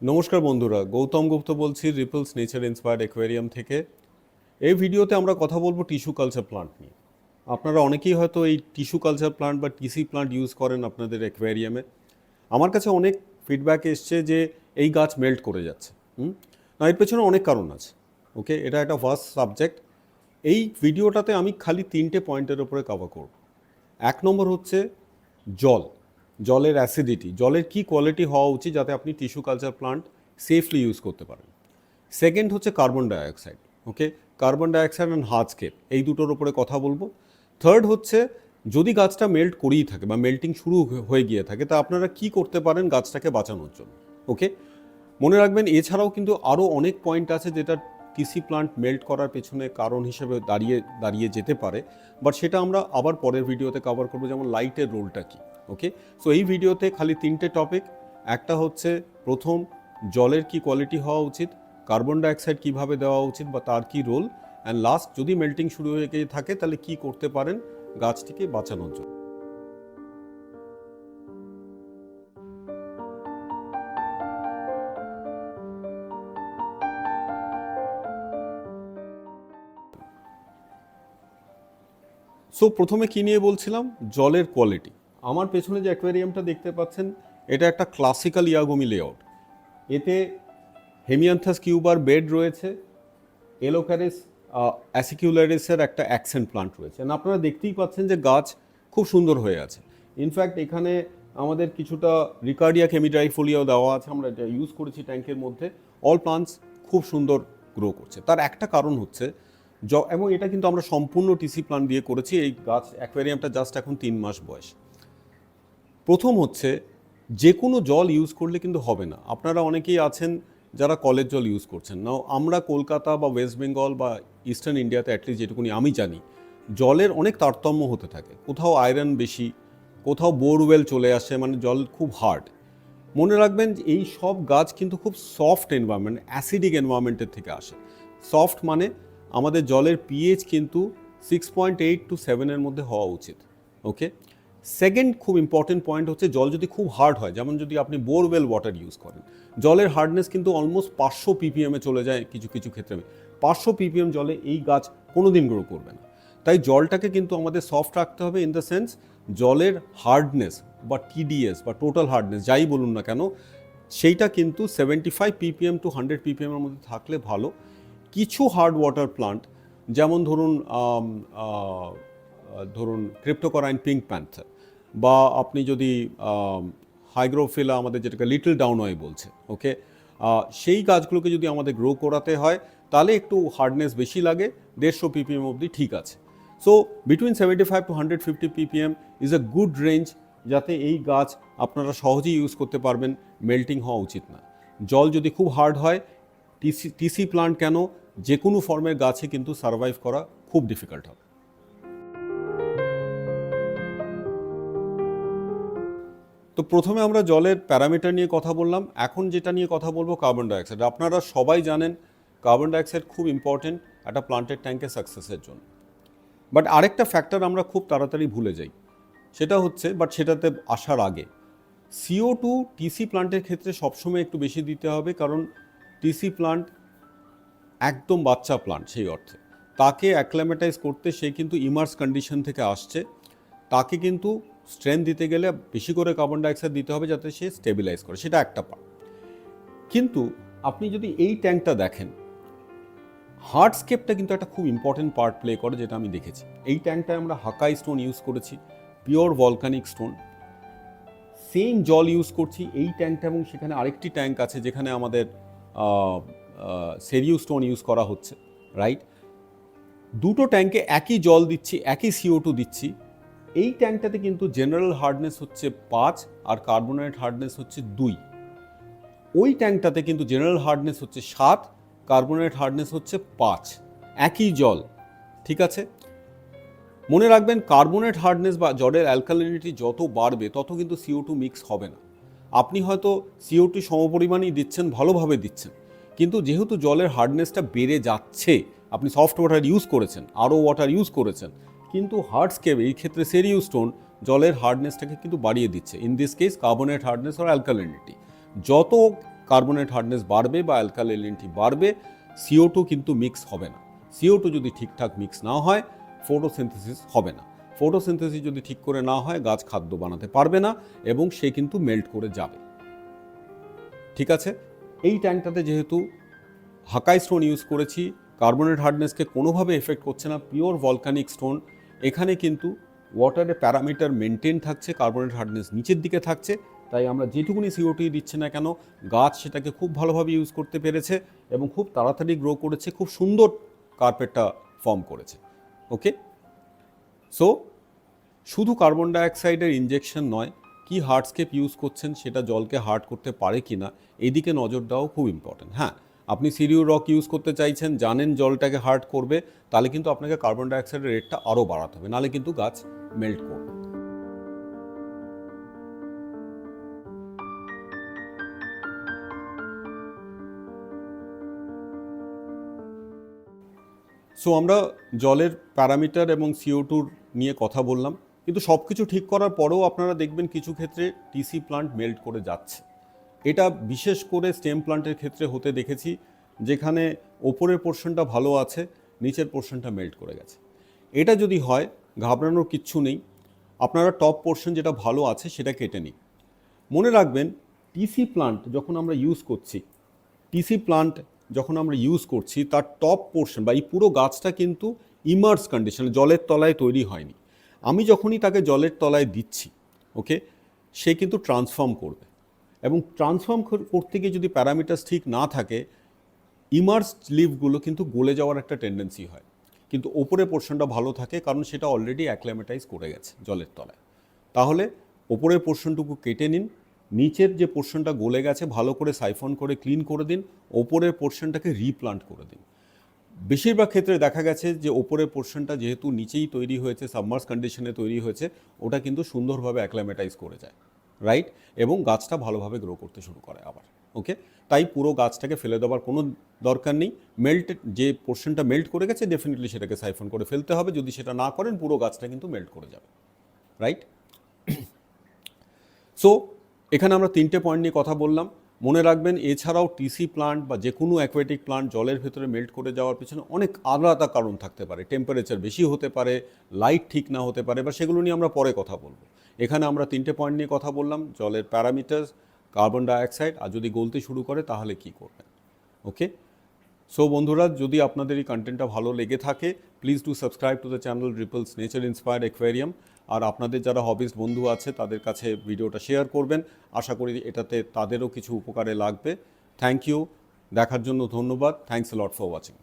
নমস্কার বন্ধুরা, গৌতম গুপ্ত বলছি, রিপলস নেচার ইন্সপায়ার্ড অ্যাকোয়ারিয়াম থেকে। এই ভিডিওতে আমরা কথা বলব টিস্যু কালচার প্লান্ট নিয়ে। আপনারা অনেকেই হয়তো এই টিস্যু কালচার প্লান্ট বা টিসি প্লান্ট ইউজ করেন আপনাদের অ্যাকোয়ারিয়ামে। আমার কাছে অনেক ফিডব্যাক এসছে যে এই গাছ মেল্ট করে যাচ্ছে, হুম? না, এর পেছনে অনেক কারণ আছে ওকে এটা একটা ফার্স্ট সাবজেক্ট এই ভিডিওটাতে আমি খালি তিনটে পয়েন্টের ওপরে কভার করব। এক নম্বর হচ্ছে জল। জলের অ্যাসিডিটি জলের কি কোয়ালিটি হওয়া উচিত যাতে আপনি tissue culture plant safely use করতে পারেন? সেকেন্ড হচ্ছে carbon dioxide okay carbon dioxide and hardscape এই দুটোর উপরে কথা বলব। থার্ড হচ্ছে, যদি গাছটা মেল্ট করেই থাকে বা মেল্টিং শুরু হয়ে গিয়ে থাকে, তা আপনারা কি করতে পারেন গাছটাকে বাঁচানোর জন্য ওকে মনে রাখবেন, এছাড়াও কিন্তু আরও অনেক পয়েন্ট আছে যেটা টিসি প্লান্ট মেল্ট করার পেছনে কারণ হিসেবে দাঁড়িয়ে দাঁড়িয়ে যেতে পারে। বাট সেটা আমরা আবার পরের ভিডিওতে কভার করব, যেমন লাইটের রোলটা কি। ওকে সো এই ভিডিওতে খালি তিনটে টপিক একটা হচ্ছে প্রথম, জলের কি কোয়ালিটি হওয়া উচিত কার্বন ডাইঅক্সাইড কীভাবে দেওয়া উচিত বা তার কি রোল অ্যান্ড লাস্ট যদি মেল্টিং শুরু হয়ে গিয়ে থাকে, তাহলে কি করতে পারেন গাছটিকে বাঁচানোর জন্য? সো প্রথমে কি নিয়ে বলছিলাম? জলের কোয়ালিটি আমার পেছনে যে অ্যাকোয়ারিয়ামটা দেখতে পাচ্ছেন, এটা একটা ক্লাসিক্যাল ইয়াগমি লেআউট এতে হেমিয়ান্থাস কিউবার বেড রয়েছে এলোক্যারিস অ্যাসিকিউলারিসের একটা অ্যাকসেন্ট প্লান্ট রয়েছে। আপনারা দেখতেই পাচ্ছেন যে গাছ খুব সুন্দর হয়ে আছে। ইনফ্যাক্ট এখানে আমাদের কিছুটা রিকার্ডিয়া কেমিডাইফোলিয়াও দেওয়া আছে, আমরা এটা ইউজ করেছি ট্যাঙ্কের মধ্যে। অল প্লান্টস খুব সুন্দর গ্রো করছে। তার একটা কারণ হচ্ছে এবং এটা কিন্তু আমরা সম্পূর্ণ টিসি প্লান্ট দিয়ে করেছি। এই গাছ, অ্যাকোয়ারিয়ামটা জাস্ট এখন তিন মাস বয়স। প্রথম হচ্ছে যে কোনো জল ইউজ করলে কিন্তু হবে না। আপনারা অনেকেই আছেন যারা কলের জল ইউজ করছেন। নাও আমরা কলকাতা বা ওয়েস্ট বেঙ্গল বা ইস্টার্ন ইন্ডিয়াতে অ্যাটলিস্ট যেটুকুনি আমি জানি, জলের অনেক তারতম্য হতে থাকে। কোথাও আয়রন বেশি, কোথাও বোরওয়েল চলে আসে মানে জল খুব হার্ড মনে রাখবেন যে এই সব গাছ কিন্তু খুব সফট এনভায়রনমেন্ট অ্যাসিডিক এনভায়রনমেন্টের থেকে আসে। সফট মানে আমাদের জলের পিএইচ কিন্তু সিক্স পয়েন্ট এইট টু সেভেনের মধ্যে হওয়া উচিত। ওকে সেকেন্ড খুব ইম্পর্টেন্ট পয়েন্ট হচ্ছে জল যদি খুব হার্ড হয়, যেমন যদি আপনি বোরওয়েল ওয়াটার ইউজ করেন, জলের হার্ডনেস কিন্তু অলমোস্ট পাঁচশো পিপিএমে চলে যায় কিছু কিছু ক্ষেত্রে। পাঁচশো পিপিএম জলে এই গাছ কোনোদিন গ্রো করবে না। তাই জলটাকে কিন্তু আমাদের সফট রাখতে হবে ইন দ্য সেন্স জলের হার্ডনেস বা টিডিএস বা টোটাল হার্ডনেস যাই বলুন না কেন, সেইটা কিন্তু seventy five ppm to hundred পিপিএমের মধ্যে থাকলে ভালো। কিছু হার্ড ওয়াটার প্লান্ট যেমন ধরুন ধরুন ক্রিপ্টোকরাইন পিঙ্ক প্যান্থার, বা আপনি যদি হাইগ্রোফিলা আমাদের যেটাকে লিটল ডাউন হয় বলছে, ওকে? সেই গাছগুলোকে যদি আমাদের গ্রো করাতে হয়, তাহলে একটু হার্ডনেস বেশি লাগে, দেড়শো পিপিএম অবধি ঠিক আছে। So, between seventy five to hundred fifty ppm is a good range, যাতে এই গাছ আপনারা সহজেই ইউজ করতে পারবেন, মেল্টিং হওয়া উচিত না। জল যদি খুব হার্ড হয়, টিসি টিসি প্লান্ট কেন? যে কোনো ফর্মের গাছে কিন্তু সার্ভাইভ করা খুব ডিফিকাল্ট হবে। তো প্রথমে আমরা জলের প্যারামিটার নিয়ে কথা বললাম। এখন যেটা নিয়ে কথা বলব কার্বন ডাইঅক্সাইড। আপনারা সবাই জানেন কার্বন ডাইঅক্সাইড খুব ইম্পর্টেন্ট একটা প্লান্টের ট্যাঙ্কের সাকসেসের জন্য। বাট আরেকটা ফ্যাক্টর আমরা খুব তাড়াতাড়ি ভুলে যাই। সেটা হচ্ছে বাট সেটাতে আসার আগে সিও টু টিসি প্লান্টের ক্ষেত্রে সবসময় একটু বেশি দিতে হবে, কারণ টিসি প্লান্ট একদম বাচ্চা প্লান্ট সেই অর্থে। তাকে অ্যাক্লামেটাইজ করতে সে কিন্তু ইমার্স কন্ডিশন থেকে আসছে। তাকে কিন্তু স্ট্রেংথ দিতে গেলে বেশি করে কার্বন ডাইঅক্সাইড দিতে হবে যাতে সে স্টেবিলাইজ করে, সেটা একটা পার্ট কিন্তু আপনি যদি এই ট্যাঙ্কটা দেখেন হার্ডস্কেপটা কিন্তু একটা খুব ইম্পর্টেন্ট পার্ট প্লে করে যেটা আমি দেখেছি। এই ট্যাঙ্কটায় আমরা হাকাই স্টোন ইউজ করেছি পিওর ভলকানিক স্টোন সেম জল ইউজ করছি এই ট্যাঙ্কটা এবং সেখানে আরেকটি ট্যাঙ্ক আছে যেখানে আমাদের সেরিউ স্টোন ইউজ করা হচ্ছে রাইট দুটো ট্যাঙ্কে একই জল দিচ্ছি, একই সিও টু দিচ্ছি। এই ট্যাঙ্কটাতে কিন্তু জেনারেল হার্ডনেস হচ্ছে পাঁচ আর কার্বনেট হার্ডনেস হচ্ছে দুই। ওই ট্যাঙ্কটাতে কিন্তু জেনারেল হার্ডনেস হচ্ছে সাত, কার্বনেট হার্ডনেস হচ্ছে পাঁচ। একই জল, ঠিক আছে? মনে রাখবেন কার্বোনেট হার্ডনেস বা জলের অ্যালকালিনিটি যত বাড়বে, তত কিন্তু সিও টু মিক্স হবে না। আপনি হয়তো সিও টু সমপরিমাণই দিচ্ছেন, ভালোভাবে দিচ্ছেন। কিন্তু যেহেতু জলের হার্ডনেসটা বেড়ে যাচ্ছে, আপনি সফট ওয়াটার ইউজ করেছেন, আরও ওয়াটার ইউজ করেছেন কিন্তু হার্ডস্কেপ এই ক্ষেত্রে সেরিউ স্টোন জলের হার্ডনেসটাকে কিন্তু বাড়িয়ে দিচ্ছে। In this case carbonate hardness R alkalinity যত কার্বনেট হার্ডনেস বাড়বে বা অ্যালকালিনিটি বাড়বে সিও টু কিন্তু মিক্স হবে না। সিও টু যদি ঠিকঠাক মিক্স না হয় ফটোসিনথেসিস হবে না। ফটোসিনথেসিস যদি ঠিক করে না হয়, গাছ খাদ্য বানাতে পারবে না এবং সে কিন্তু মেল্ট করে যাবে। ঠিক আছে? এই ট্যাঙ্কটাতে যেহেতু হাকাই স্টোন ইউজ করেছি কার্বনেট হার্ডনেসকে কোনোভাবে এফেক্ট করছে না পিওর ভলকানিক স্টোন এখানে কিন্তু ওয়াটারের প্যারামিটার মেনটেন থাকছে কার্বনেট হার্ডনেস নিচের দিকে থাকছে, তাই আমরা যেটুকুনি সিওটি দিচ্ছি না কেন, গাছ সেটাকে খুব ভালোভাবে ইউজ করতে পেরেছে এবং খুব তাড়াতাড়ি গ্রো করেছে, খুব সুন্দর কার্পেটটা ফর্ম করেছে ওকে সো শুধু কার্বন ডাইঅক্সাইডের ইঞ্জেকশন নয়, কি হার্ডস্কেপ ইউজ করছেন সেটা জলকে হার্ড করতে পারে কি না এদিকে নজর দেওয়াও খুব ইম্পর্টেন্ট হ্যাঁ? আপনি সিরিউ রক ইউজ করতে চাইছেন, জানেন জলটাকে হার্ড করবে, তাহলে কিন্তু আপনাকে কার্বন ডাইঅক্সাইডের রেটটা আরও বাড়াতে হবে, নাহলে কিন্তু গাছ মেল্ট করবে। সো আমরা জলের প্যারামিটার এবং সিও টুর নিয়ে কথা বললাম, কিন্তু সব কিছু ঠিক করার পরেও আপনারা দেখবেন কিছু ক্ষেত্রে টিসি প্লান্ট মেল্ট করে যাচ্ছে। এটা বিশেষ করে স্টেম প্লান্টের ক্ষেত্রে হতে দেখেছি, যেখানে ওপরের পোর্শনটা ভালো আছে, নিচের পোর্শনটা মেল্ট করে গেছে। এটা যদি হয়, ঘাবড়ানোর কিচ্ছু নেই, আপনারা টপ পোর্শন যেটা ভালো আছে সেটা কেটে নিন। মনে রাখবেন, টিসি প্লান্ট যখন আমরা ইউজ করছি, টিসি প্লান্ট যখন আমরা ইউজ করছি, তার টপ পোর্শন বা এই পুরো গাছটা কিন্তু ইমার্স কন্ডিশন, জলের তলায় তৈরি হয়নি। আমি যখনই তাকে জলের তলায় দিচ্ছি, ওকে, সে কিন্তু ট্রান্সফর্ম করবে। এবং ট্রান্সফর্ম করতে গিয়ে যদি প্যারামিটার্স ঠিক না থাকে ইমার্স লিভগুলো কিন্তু গলে যাওয়ার একটা টেন্ডেন্সি হয়। কিন্তু ওপরে পোর্শনটা ভালো থাকে কারণ সেটা অলরেডি অ্যাক্লামেটাইজ করে গেছে জলের তলায়। তাহলে ওপরের পোর্শনটুকু কেটে নিন, নিচের যে পোর্শনটা গলে গেছে ভালো করে সাইফন করে ক্লিন করে দিন, ওপরের পোর্শনটাকে রিপ্লান্ট করে দিন। বেশিরভাগ ক্ষেত্রে দেখা গেছে যে ওপরের পোর্শনটা যেহেতু নিচেই তৈরি হয়েছে সাবমার্স কন্ডিশনে তৈরি হয়েছে, ওটা কিন্তু সুন্দরভাবে অ্যাক্লামেটাইজ করে যায়। রাইট এবং গাছটা ভালোভাবে গ্রো করতে শুরু করে আবার ওকে তাই পুরো গাছটাকে ফেলে দেওয়ার কোনো দরকার নেই। মেল্ট যে পোর্শনটা মেল্ট করে গেছে ডেফিনেটলি সেটাকে সাইফন করে ফেলতে হবে। যদি সেটা না করেন, পুরো গাছটা কিন্তু মেল্ট করে যাবে রাইট সো এখানে আমরা তিনটে পয়েন্ট নিয়ে কথা বললাম। মনে রাখবেন, এছাড়াও টিসি প্লান্ট বা যে কোনো অ্যাকোয়াটিক প্লান্ট জলের ভেতরে মেল্ট করে যাওয়ার পিছনে অনেক আলাদা কারণ থাকতে পারে। টেম্পারেচার বেশি হতে পারে লাইট ঠিক না হতে পারে, বা সেগুলো নিয়ে আমরা পরে কথা বলব। এখানে আমরা তিনটে পয়েন্ট নিয়ে কথা বললাম, জলের প্যারামিটার কার্বন ডাইঅক্সাইড আর যদি গলতে শুরু করে তাহলে কি করবেন? ওকে সো বন্ধুরা, যদি আপনাদের এই কন্টেন্টটা ভালো লেগে থাকে please to subscribe to the channel Ripples nature inspired aquarium আর আপনাদের যারা হবিস্ট বন্ধু আছে, তাদের কাছে ভিডিওটা শেয়ার করবেন। আশা করি এটাতে তাদেরও কিছু উপকারে লাগবে। থ্যাংক ইউ দেখার জন্য ধন্যবাদ। Thanks lot for watching